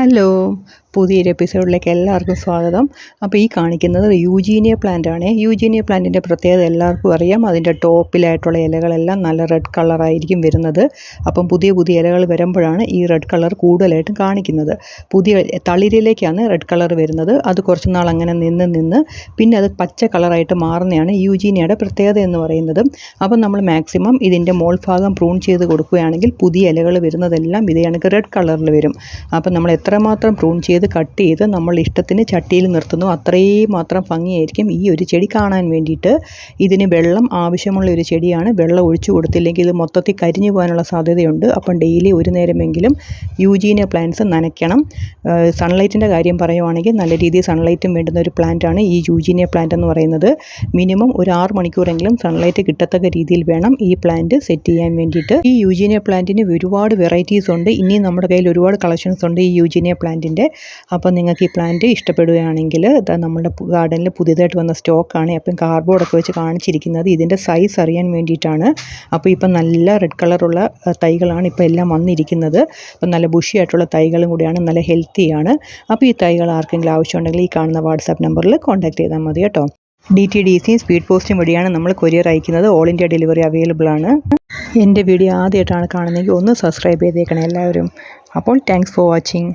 Hello പുതിയൊരു എപ്പിസോഡിലേക്ക് എല്ലാവർക്കും സ്വാഗതം. അപ്പോൾ ഈ കാണിക്കുന്നത് യൂജീനിയ പ്ലാന്റ് ആണ്. യൂജീനിയ പ്ലാന്റിന്റെ പ്രത്യേകത എല്ലാവർക്കും അറിയാം. അതിന്റെ ടോപ്പിലായിട്ടുള്ള ഇലകളെല്ലാം നല്ല റെഡ് കളറായിരിക്കും വരുന്നത്. അപ്പം പുതിയ പുതിയ ഇലകൾ വരുമ്പോഴാണ് ഈ റെഡ് കളർ കൂടുതലായിട്ടും കാണിക്കുന്നത്. പുതിയ തളിരിലേക്കാണ് റെഡ് കളർ വരുന്നത്. അത് കുറച്ച് നാൾ അങ്ങനെ നിന്ന് നിന്ന് പിന്നെ അത് പച്ച കളറായിട്ട് മാറുന്നതാണ് യൂജീനിയയുടെ പ്രത്യേകത എന്ന് പറയുന്നത്. അപ്പം നമ്മൾ മാക്സിമം ഇതിന്റെ മോൾ ഭാഗം പ്രൂൺ ചെയ്ത് കൊടുക്കുകയാണെങ്കിൽ പുതിയ ഇലകൾ വരുന്നതെല്ലാം ഇതേ കണക്ക് റെഡ് കളറിൽ വരും. അപ്പം നമ്മൾ എത്രമാത്രം പ്രൂൺ ചെയ്ത് കട്ട് ചെയ്ത് നമ്മൾ ഇഷ്ടത്തിന് ചട്ടിയിൽ നിർത്തുന്നു. അത്രയും മാത്രം ഭംഗിയായിരിക്കും ഈ ഒരു ചെടി കാണാൻ വേണ്ടിയിട്ട്. ഇതിന് വെള്ളം ആവശ്യമുള്ള ഒരു ചെടിയാണ്. വെള്ളം ഒഴിച്ചു കൊടുത്തില്ലെങ്കിൽ ഇത് മൊത്തത്തിൽ കരിഞ്ഞു പോകാനുള്ള സാധ്യതയുണ്ട്. അപ്പം ഡെയിലി ഒരു നേരമെങ്കിലും യൂജീനിയ പ്ലാന്റ്സ് നനയ്ക്കണം. സൺലൈറ്റിന്റെ കാര്യം പറയുവാണെങ്കിൽ നല്ല രീതിയിൽ സൺലൈറ്റും വേണ്ടുന്ന ഒരു പ്ലാന്റാണ് ഈ യൂജീനിയ പ്ലാന്റ് എന്ന് പറയുന്നത്. മിനിമം ഒരു ആറ് മണിക്കൂറെങ്കിലും സൺലൈറ്റ് കിട്ടത്തക്ക രീതിയിൽ വേണം ഈ പ്ലാന്റ് സെറ്റ് ചെയ്യാൻ വേണ്ടിയിട്ട്. ഈ യൂജീനിയ പ്ലാന്റിന് ഒരുപാട് വെറൈറ്റീസ് ഉണ്ട്. ഇനിയും നമ്മുടെ കയ്യിൽ ഒരുപാട് കളക്ഷൻസ് ഉണ്ട് ഈ യൂജീനിയ പ്ലാന്റിന്റെ അപ്പോൾ നിങ്ങൾക്ക് ഈ പ്ലാന്റ് ഇഷ്ടപ്പെടുകയാണെങ്കിൽ ഇത് നമ്മുടെ ഗാർഡനിൽ പുതിയതായിട്ട് വന്ന സ്റ്റോക്കാണ് അപ്പം കാർഡ്ബോർഡൊക്കെ വെച്ച് കാണിച്ചിരിക്കുന്നത്. ഇതിന്റെ സൈസ് അറിയാൻ വേണ്ടിയിട്ടാണ്. അപ്പോൾ ഇപ്പം നല്ല റെഡ് കളറുള്ള തൈകളാണ് ഇപ്പോൾ എല്ലാം വന്നിരിക്കുന്നത്. അപ്പം നല്ല ബുഷിയായിട്ടുള്ള തൈകളും കൂടിയാണ്. നല്ല ഹെൽത്തിയാണ് അപ്പോൾ ഈ തൈകൾ ആർക്കെങ്കിലും ആവശ്യമുണ്ടെങ്കിൽ ഈ കാണുന്ന വാട്സാപ്പ് നമ്പറിൽ കോൺടാക്ട് ചെയ്താൽ മതി കേട്ടോ. ഡി ടി ഡി സിയും സ്പീഡ് പോസ്റ്റും വഴിയാണ് നമ്മൾ കൊറിയർ അയക്കുന്നത്. ഓൾ ഇന്ത്യ ഡെലിവറി അവൈലബിൾ ആണ്. എന്റെ വീഡിയോ ആദ്യമായിട്ടാണ് കാണുന്നതെങ്കിൽ ഒന്ന് സബ്സ്ക്രൈബ് ചെയ്തേക്കണം എല്ലാവരും. അപ്പോൾ താങ്ക്സ് ഫോർ വാച്ചിങ്